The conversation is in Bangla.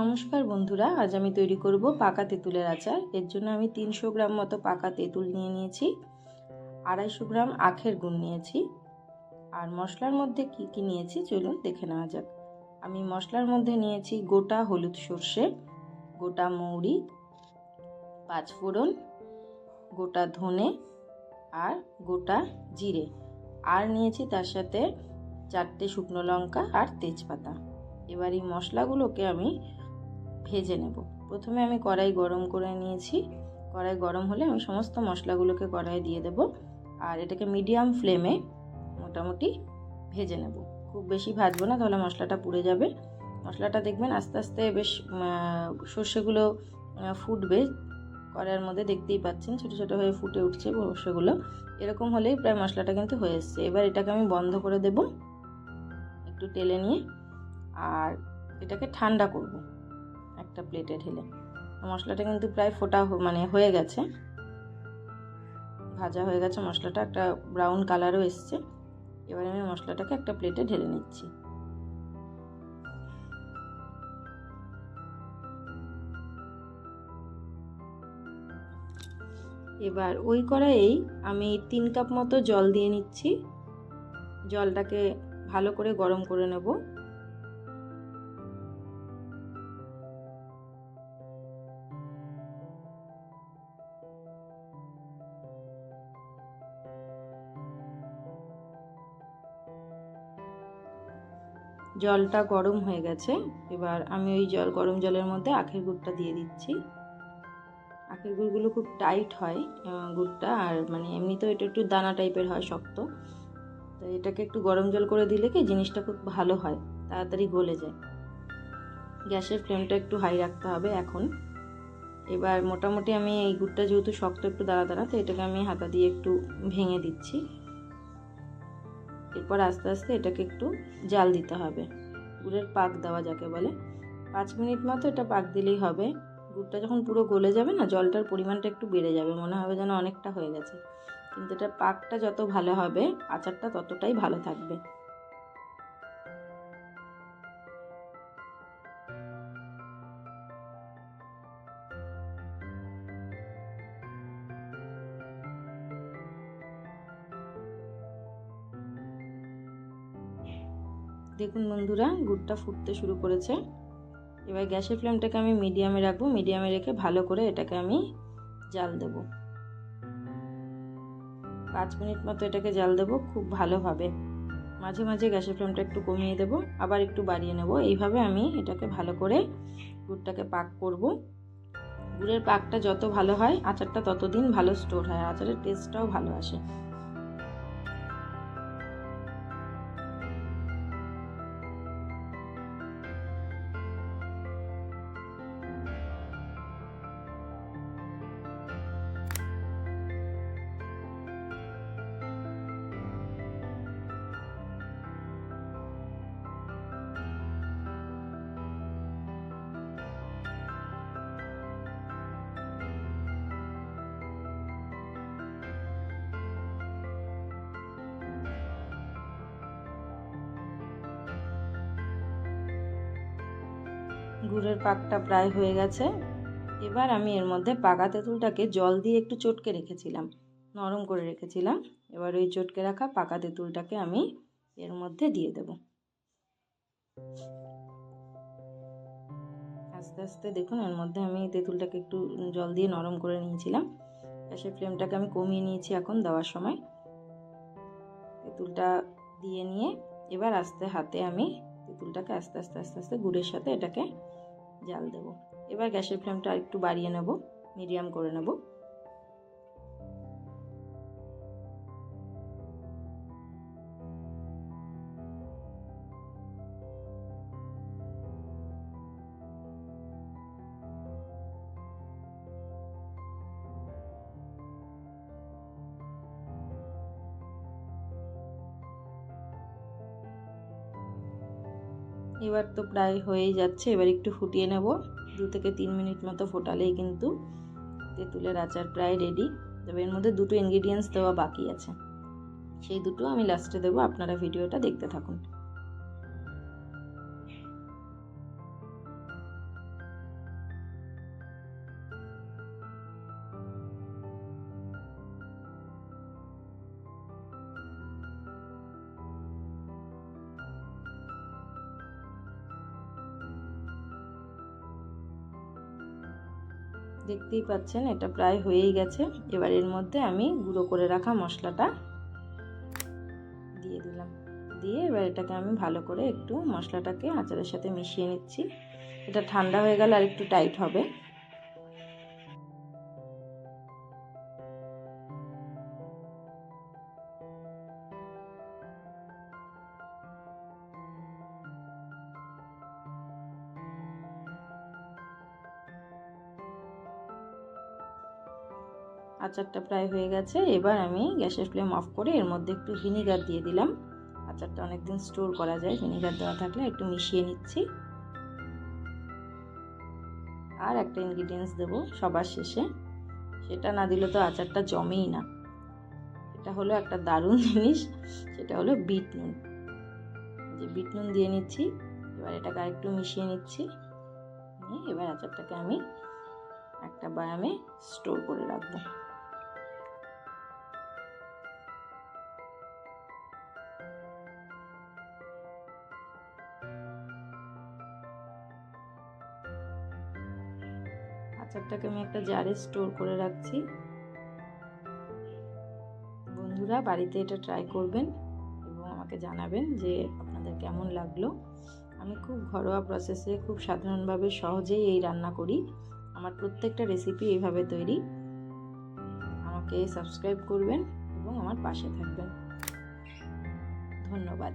নমস্কার বন্ধুরা, আজ আমি তৈরি করব পাকা তেঁতুলের আচার। এর জন্য আমি তিনশো গ্রাম মতো পাকা তেঁতুল নিয়ে নিয়েছি, আড়াইশো গ্রাম আখের গুড় নিয়েছি। আর মশলার মধ্যে কি কি নিয়েছি চলুন দেখে নেওয়া যাক। আমি মশলার মধ্যে নিয়েছি গোটা হলুদ সর্ষে, গোটা মৌরি, পাঁচফোড়ন, গোটা ধনে আর গোটা জিরে। আর নিয়েছি তার সাথে চারটে শুকনো লঙ্কা আর তেজপাতা। এবার এই মশলাগুলোকে আমি ভেজে নেব। প্রথমে আমি কড়াই গরম করে নিয়েছি। কড়াই গরম হলে আমি সমস্ত মশলাগুলোকে কড়াই দিয়ে দেব আর এটাকে মিডিয়াম ফ্লেমে মোটামুটি ভেজে নেব। খুব বেশি ভাজবো না, তাহলে মশলাটা পুড়ে যাবে। মশলাটা দেখবেন আস্তে আস্তে বেশ সর্ষেগুলো ফুটবে। কড়াইয়ের মধ্যে দেখতেই পাচ্ছেন ছোটো ছোটো হয়ে ফুটে উঠছে সর্ষেগুলো। এরকম হলেই প্রায় মশলাটা কিন্তু হয়ে এসছে। এবার এটাকে আমি বন্ধ করে দেব একটু টেলে নিয়ে। আর এটাকে ঠান্ডা করব। একটা প্লেটে ঢেলে। মশলাটা কিন্তু প্রায় ফোটা মানে হয়ে গেছে। ভাজা হয়ে গেছে মশলাটা, একটা ব্রাউন কালারও এসছে। এবার আমি মশলাটাকে একটা প্লেটে ঢেলে নিচ্ছি। এবার ওই কড়াইয়েই আমি তিন কাপ মতো জল দিয়ে নিচ্ছি। জলটাকে ভালো করে গরম করে নেব। জলটা গরম হয়ে গেছে। এবার আমি ওই জল, গরম জলের মধ্যে আখের গুড়টা দিয়ে দিচ্ছি। আখের গুড়গুলো খুব টাইট হয় গুড়টা, আর মানে এমনিতেও এটা একটু দানা টাইপের হয়, শক্ত। তো এটাকে একটু গরম জল করে দিলে কি জিনিসটা খুব ভালো হয়, তাড়াতাড়ি গলে যায়। গ্যাসের ফ্লেমটা একটু হাই রাখতে হবে এখন। এবার মোটামুটি আমি এই গুড়টা যেহেতু শক্ত একটু দাঁড়া দাঁড়া তো এটাকে আমি হাতা দিয়ে একটু ভেঙে দিচ্ছি। এরপর আস্তে আস্তে এটাকে একটু জাল দিতে হবে। গুড়ের পাক দেওয়া যাকে বলে। পাঁচ মিনিট মতো এটা পাক দিলেই হবে। গুড়টা যখন পুরো গলে যাবে না, জলটার পরিমাণটা একটু বেড়ে যাবে। মনে হবে যেন অনেকটা হয়ে গেছে। কিন্তু এটা পাকটা যত ভালো হবে, আচারটা ততটাই ভালো থাকবে। দেখুন বন্ধুরা, গুড়টা ফুটতে শুরু করেছে। এবার গ্যাসের ফ্লেমটাকে আমি মিডিয়ামে রাখব। মিডিয়ামে রেখে ভালো করে এটাকে আমি জাল দেব। পাঁচ মিনিট মতো এটাকে জাল দেব, খুব ভালোভাবে মাঝে মাঝে গ্যাসের ফ্লেমটা একটু কমিয়ে দেব, আবার একটু বাড়িয়ে নেব। এইভাবে আমি এটাকে ভালো করে গুড়টাকে পাক করব। গুড়ের পাকটা যত ভালো হয়, আচারটা ততদিন ভালো স্টোর হয় আচারের টেস্টটাও ভালো আসে। গুড়ের পাকটা প্রায় হয়ে গেছে। এবার আমি এর মধ্যে পাকা তেঁতুলটাকে জল দিয়ে একটু চটকে রেখেছিলাম, নরম করে রেখেছিলাম। এবার ওই চটকে রাখা পাকা তেঁতুলটাকে আমি এর মধ্যে দিয়ে দেব। আস্তে আস্তে দেখুন, এর মধ্যে আমি তেঁতুলটাকে একটু জল দিয়ে নরম করে নিয়েছিলাম। গ্যাসের ফ্লেমটাকে আমি কমিয়ে নিয়েছি এখন দেওয়ার সময়। তেঁতুলটা দিয়ে নিয়ে এবার আস্তে হাতে আমি তেঁতুলটাকে আস্তে আস্তে আস্তে আস্তে গুড়ের সাথে এটাকে জাল দেব। এবার গ্যাসের ফ্লেমটা একটু বাড়িয়ে নেব মিডিয়াম করে নেব। এবার তো প্রায় হয়ে যাচ্ছে, এবার একটু ফুটিয়ে নেব। দু থেকে তিন মিনিট মতো ফোটালেই কিন্তু তেঁতুলের আচার প্রায় রেডি তবে এর মধ্যে দুটো ইনগ্রিডিয়েন্টস দেওয়া বাকি আছে। সেই দুটো আমি লাস্টে দেবো, আপনারা ভিডিওটা দেখতে থাকুন। দেখতেই পাচ্ছেন, এটা প্রায় হয়েই গেছে। এবার এর মধ্যে আমি গুঁড়ো করে রাখা মশলাটা দিয়ে দিলাম। দিয়ে এবার এটাকে আমি ভালো করে একটু মশলাটাকে আচারের সাথে মিশিয়ে নিচ্ছি। এটা ঠান্ডা হয়ে গেলে আর একটু টাইট হবে। আচারটা প্রায় হয়ে গেছে। এবার আমি গ্যাসের ফ্লেম অফ করে এর মধ্যে একটু ভিনিগার দিয়ে দিলাম। আচারটা অনেকদিন স্টোর করা যায়, ভিনিগার দেওয়া থাকলে একটু মিশিয়ে নিচ্ছি। আর একটা ইনগ্রিডিয়েন্টস দেবো সবার শেষে। সেটা না দিলে তো আচারটা জমেই না। এটা হলো একটা দারুণ জিনিস, সেটা হলো বিট নুন। যে বিট নুন দিয়ে নিচ্ছি, এবার এটাকে আরেকটু মিশিয়ে নিচ্ছি। এবার আচারটাকে আমি একটা বায়ামে স্টোর করে রাখব। আচারটাকে আমি একটা জারে স্টোর করে রাখছি। বন্ধুরা, বাড়িতে এটা ট্রাই করবেন এবং আমাকে জানাবেন যে আপনাদের কেমন লাগল। আমি খুব ঘরোয়া প্রসেসে খুব সাধারণভাবে সহজেই এই রান্না করি। আমার প্রত্যেকটা রেসিপি এইভাবে তৈরি। আমাকে সাবস্ক্রাইব করবেন এবং আমার পাশে থাকবেন। ধন্যবাদ।